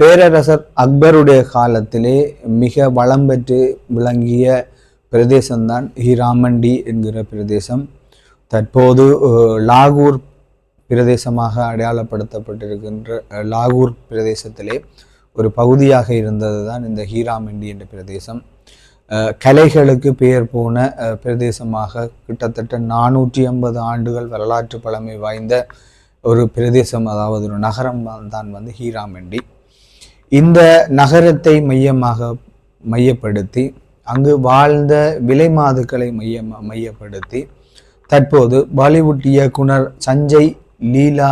பேரரசர் அக்பருடைய காலத்திலே மிக வளம் பெற்று விளங்கிய பிரதேசம்தான் ஹீராமண்டி என்கிற பிரதேசம். தற்போது லாகூர் பிரதேசமாக அடையாளப்படுத்தப்பட்டிருக்கின்ற லாகூர் பிரதேசத்திலே ஒரு பகுதியாக இருந்தது தான் இந்த ஹீராமண்டி என்ற பிரதேசம். கலைகளுக்கு பெயர் போன பிரதேசமாக கிட்டத்தட்ட நானூற்றி ஐம்பது ஆண்டுகள் வரலாற்று பழமை வாய்ந்த ஒரு பிரதேசம் அதாவது ஒரு நகரம் தான் வந்து ஹீராமண்டி. இந்த நகரத்தை மையமாக மையப்படுத்தி அங்கு வாழ்ந்த விலை மாதுக்களை மையம் மையப்படுத்தி தற்போது பாலிவுட் இயக்குனர் சஞ்சய் லீலா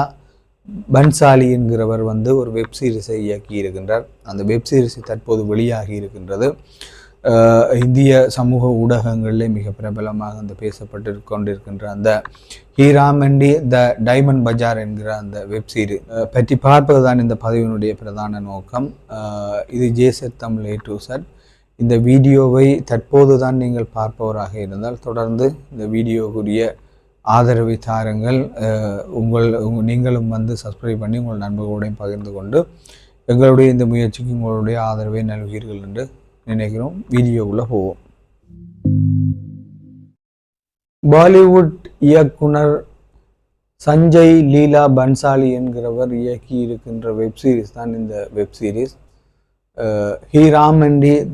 பன்சாலி என்கிறவர் வந்து ஒரு வெப் சீரிஸை இயக்கி இருக்கின்றார் அந்த வெப் சீரிஸ் தற்போது வெளியாகி இருக்கின்றது. இந்திய சமூக ஊடகங்களிலே மிக பிரபலமாக அந்த பேசப்பட்டு கொண்டிருக்கின்ற அந்த ஹீராமண்டி த டைமண்ட் பஜார் என்கிற அந்த வெப் பற்றி பார்ப்பதுதான் இந்த பதிவினுடைய பிரதான நோக்கம். இது ஜேசட் தமிழ் ஏ டு சட். இந்த வீடியோவை தற்போது தான் நீங்கள் பார்ப்பவராக இருந்தால் தொடர்ந்து இந்த வீடியோக்குரிய ஆதரவை தாருங்கள். உங்கள் நீங்களும் வந்து சப்ஸ்கிரைப் பண்ணி உங்கள் நண்பர்களுடன் பகிர்ந்து கொண்டு எங்களுடைய இந்த முயற்சிக்கு உங்களுடைய ஆதரவை நல்குவீர்கள் என்று நினைக்கிறோம். வீடியோக்குள்ளே போவோம். பாலிவுட் இயக்குனர் சஞ்சய் லீலா பன்சாலி என்கிறவர் இயக்கி இருக்கின்ற வெப் சீரிஸ் தான் இந்த வெப் சீரிஸ். ஹி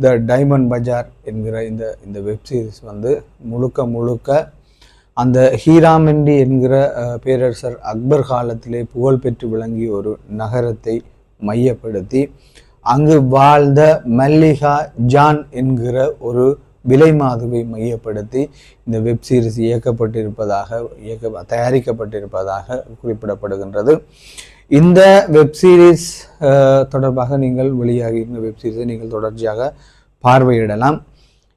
த டைமண்ட் பஜார் என்கிற இந்த இந்த வெப் சீரிஸ் வந்து முழுக்க முழுக்க அந்த ஹீராமண்டி என்கிற பேரரசர் அக்பர் காலத்திலே புகழ்பெற்று விளங்கிய ஒரு நகரத்தை மையப்படுத்தி அங்கு வாழ்ந்த மல்லிகா ஜான் என்கிற ஒரு விலை மாதுவை மையப்படுத்தி இந்த வெப் சீரிஸ் இயக்கப்பட்டிருப்பதாக இயக்க தயாரிக்கப்பட்டிருப்பதாக குறிப்பிடப்படுகின்றது. இந்த வெப் சீரிஸ் தொடர்பாக நீங்கள் வெளியாகி வெப் சீரிஸை நீங்கள் தொடர்ச்சியாக பார்வையிடலாம்.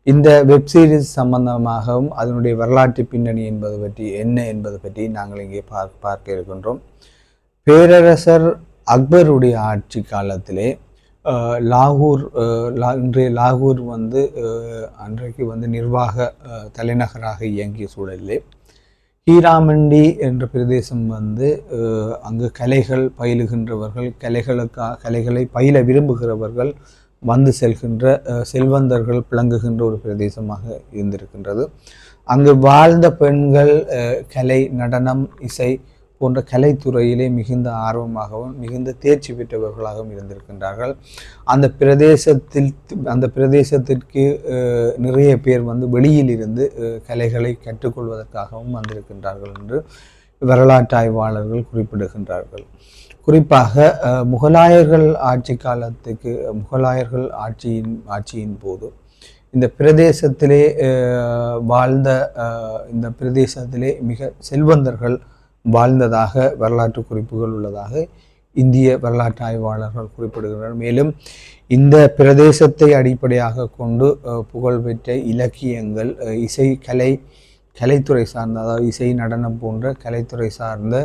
இந்த வெப் சீரிஸ் சம்பந்தமாகவும் அதனுடைய வரலாற்று பின்னணி என்பது பற்றி என்ன என்பது பற்றி நாங்கள் இங்கே பார்க்க பார்க்க இருக்கின்றோம். பேரரசர் அக்பருடைய ஆட்சி காலத்திலே லாகூர் லா- இன்றைய லாகூர் வந்து அன்றைக்கு வந்து நிர்வாக தலைநகராக இயங்கிய சூழலிலே. ஹீராமண்டி என்ற பிரதேசம் வந்து அங்கு கலைகள் பயிலுகின்றவர்கள் கலைகளுக்காக கலைகளை பயில விரும்புகிறவர்கள் வந்து செல்கின்ற செல்வந்தர்கள் விளங்குகின்ற ஒரு பிரதேசமாக இருந்திருக்கின்றது. அங்கு வாழ்ந்த பெண்கள் கலை நடனம் இசை போன்ற கலைத்துறையிலே மிகுந்த ஆர்வமாகவும் மிகுந்த தேர்ச்சி பெற்றவர்களாகவும் இருந்திருக்கின்றார்கள். அந்த பிரதேசத்தில் அந்த பிரதேசத்திற்கு நிறைய பேர் வந்து வெளியில் இருந்து கலைகளை கற்றுக்கொள்வதற்காகவும் வந்திருக்கின்றார்கள் என்று வரலாற்று ஆய்வாளர்கள் குறிப்பிடுகின்றார்கள். குறிப்பாக முகலாயர்கள் ஆட்சி காலத்துக்கு முகலாயர்கள் ஆட்சியின் ஆட்சியின் போது இந்த பிரதேசத்திலே வாழ்ந்த இந்த பிரதேசத்திலே மிக செல்வந்தர்கள் வாழ்ந்ததாக வரலாற்று குறிப்புகள் உள்ளதாக இந்திய வரலாற்று ஆய்வாளர்கள் குறிப்பிடுகின்றனர். மேலும் இந்த பிரதேசத்தை அடிப்படையாக கொண்டு புகழ்பெற்ற இலக்கியங்கள் இசை கலை கலைத்துறை சார்ந்த அதாவது இசை நடனம் போன்ற கலைத்துறை சார்ந்த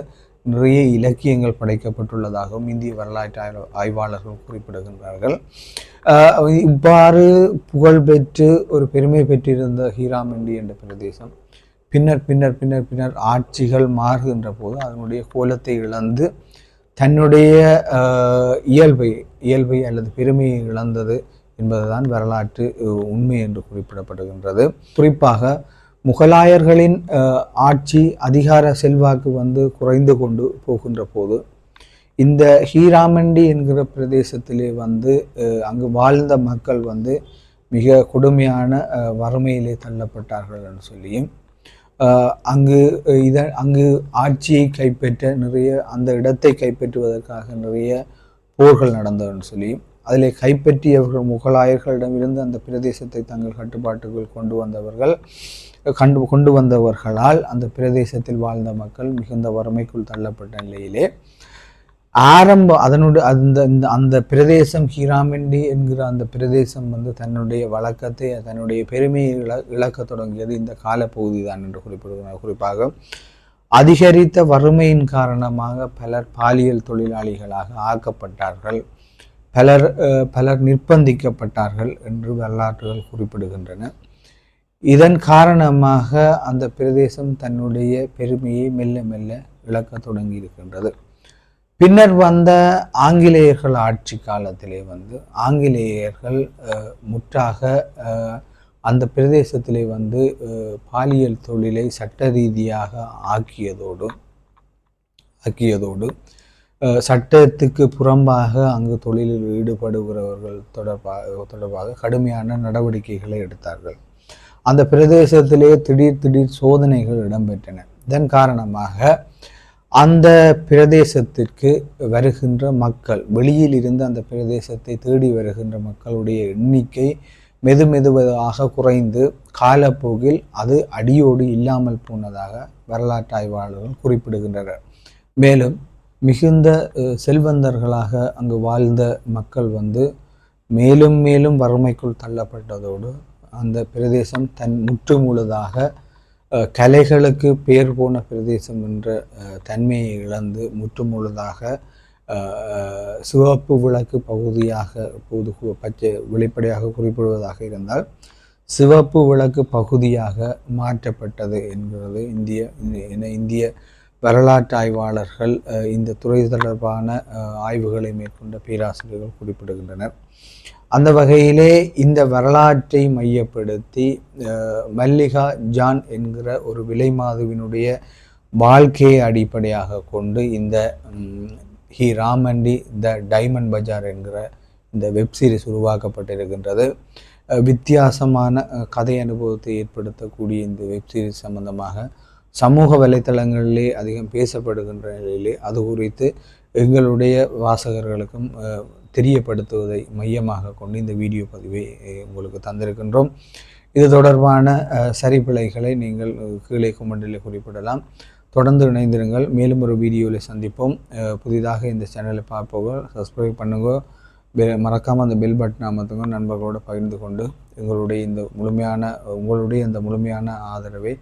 நிறைய இலக்கியங்கள் படைக்கப்பட்டுள்ளதாகவும் இந்திய வரலாற்று ஆய்வாளர்கள் குறிப்பிடுகின்றார்கள். இவ்வாறு புகழ்பெற்று ஒரு பெருமை பெற்றிருந்த ஹீராமண்டி என்ற பிரதேசம் பின்னர் பின்னர் பின்னர் பின்னர் ஆட்சிகள் மாறுகின்ற போது அதனுடைய கோலத்தை இழந்து தன்னுடைய இயல்பை இயல்பை அல்லது பெருமையை இழந்தது என்பதுதான் வரலாற்று உண்மை என்று குறிப்பிடப்படுகின்றது. குறிப்பாக முகலாயர்களின் ஆட்சி அதிகார செல்வாக்கு வந்து குறைந்து கொண்டு போகின்ற போது இந்த ஹீராமண்டி என்கிற பிரதேசத்திலே வந்து அங்கு வாழ்ந்த மக்கள் வந்து மிக கொடுமையான வறுமையிலே தள்ளப்பட்டார்கள் என்று சொல்லியும் அங்கு இத அங்கு ஆட்சியை கைப்பற்ற நிறைய அந்த இடத்தை கைப்பற்றுவதற்காக நிறைய போர்கள் நடந்ததுன்னு சொல்லியும் அதில் கைப்பற்றியவர்கள் முகலாயர்களிடமிருந்து அந்த பிரதேசத்தை தங்கள் கட்டுப்பாட்டுக்குள் கொண்டு வந்தவர்கள் கண்டு கொண்டு வந்தவர்களால் அந்த பிரதேசத்தில் வாழ்ந்த மக்கள் மிகுந்த வறுமைக்குள் தள்ளப்பட்ட நிலையிலே ஆரம்பம் அதனுடைய அந்த இந்த அந்த பிரதேசம் ஹீராமெண்டி என்கிற அந்த பிரதேசம் வந்து தன்னுடைய வழக்கத்தை தன்னுடைய பெருமையை இழ இழக்க தொடங்கியது இந்த காலப்பகுதி தான் என்று குறிப்பிடுகிறார். குறிப்பாக அதிகரித்த வறுமையின் காரணமாக பலர் பாலியல் தொழிலாளிகளாக ஆக்கப்பட்டார்கள். பலர் பலர் நிர்பந்திக்கப்பட்டார்கள் என்று வரலாற்றுகள் குறிப்பிடுகின்றன. இதன் காரணமாக அந்த பிரதேசம் தன்னுடைய பெருமையை மெல்ல மெல்ல இழக்க தொடங்கி இருக்கின்றது பின்னர் வந்த ஆங்கிலேயர்கள் ஆட்சி காலத்திலே வந்து ஆங்கிலேயர்கள் முற்றாக அந்த பிரதேசத்திலே வந்து பாலியல் தொழிலை சட்ட ரீதியாக ஆக்கியதோடு ஆக்கியதோடு சட்டத்துக்கு புறம்பாக அங்கு தொழிலில் ஈடுபடுகிறவர்கள் தொடர்பாக தொடர்பாக கடுமையான நடவடிக்கைகளை எடுத்தார்கள். அந்த பிரதேசத்திலே திடீர் திடீர் சோதனைகள் இடம்பெற்றன. இதன் காரணமாக அந்த பிரதேசத்திற்கு வருகின்ற மக்கள் வெளியில் இருந்து அந்த பிரதேசத்தை தேடி வருகின்ற மக்களுடைய எண்ணிக்கை மெது மெதுவாக குறைந்து காலப்போக்கில் அது அடியோடு இல்லாமல் போனதாக வரலாற்று ஆய்வாளர்கள் குறிப்பிடுகின்றனர். மேலும் மிகுந்த செல்வந்தர்களாக அங்கு வாழ்ந்த மக்கள் வந்து மேலும் மேலும் வறுமைக்குள் தள்ளப்பட்டதோடு அந்த பிரதேசம் தன் முற்று முழுதாக கலைகளுக்கு பேர் போன பிரதேசம் என்ற தன்மையை இழந்து முற்றுமுழுதாக சிவப்பு விளக்கு பகுதியாக இப்போது பச்சை வெளிப்படையாக குறிப்பிடுவதாக இருந்தால் சிவப்பு விளக்கு பகுதியாக மாற்றப்பட்டது என்கிறது இந்திய இந்திய வரலாற்று ஆய்வாளர்கள் இந்த துறை தொடர்பான ஆய்வுகளை மேற்கொண்ட பேராசிரியர்கள் குறிப்பிடுகின்றனர். அந்த வகையிலே இந்த வரலாற்றை மையப்படுத்தி மல்லிகா ஜான் என்கிற ஒரு விலை மாதுவினுடைய வாழ்க்கையை அடிப்படையாக கொண்டு இந்த ஹி ராமண்டி த டைமண்ட் பஜார் என்கிற இந்த வெப் சீரிஸ் உருவாக்கப்பட்டிருக்கின்றது. வித்தியாசமான கதை அனுபவத்தை ஏற்படுத்தக்கூடிய இந்த வெப் சீரிஸ் சம்பந்தமாக சமூக வலைத்தளங்களிலே அதிகம் பேசப்படுகின்ற நிலையிலே அது குறித்து எங்களுடைய வாசகர்களுக்கும் தெரியப்படுத்துவதை மையமாக கொண்டு இந்த வீடியோ பதிவை உங்களுக்கு தந்திருக்கின்றோம். இது தொடர்பான சரிப்பிழைகளை சரிபிழைகளை நீங்கள் கீழே கமெண்டில் குறிப்பிடலாம். தொடர்ந்து இணைந்திருங்கள். மேலும் ஒரு வீடியோவில் சந்திப்போம். புதிதாக இந்த சேனலை பார்ப்பவங்க சப்ஸ்கிரைப் பண்ணுங்கள் மறக்காமல் அந்த பெல் பட்டன் அமர்த்துங்க. நண்பர்களோடு பகிர்ந்து கொண்டு எங்களுடைய இந்த முழுமையான உங்களுடைய இந்த முழுமையான ஆதரவை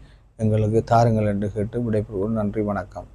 எங்களுக்கு தாருங்கள் என்று கேட்டு விடைபெறுவோம் நன்றி வணக்கம்.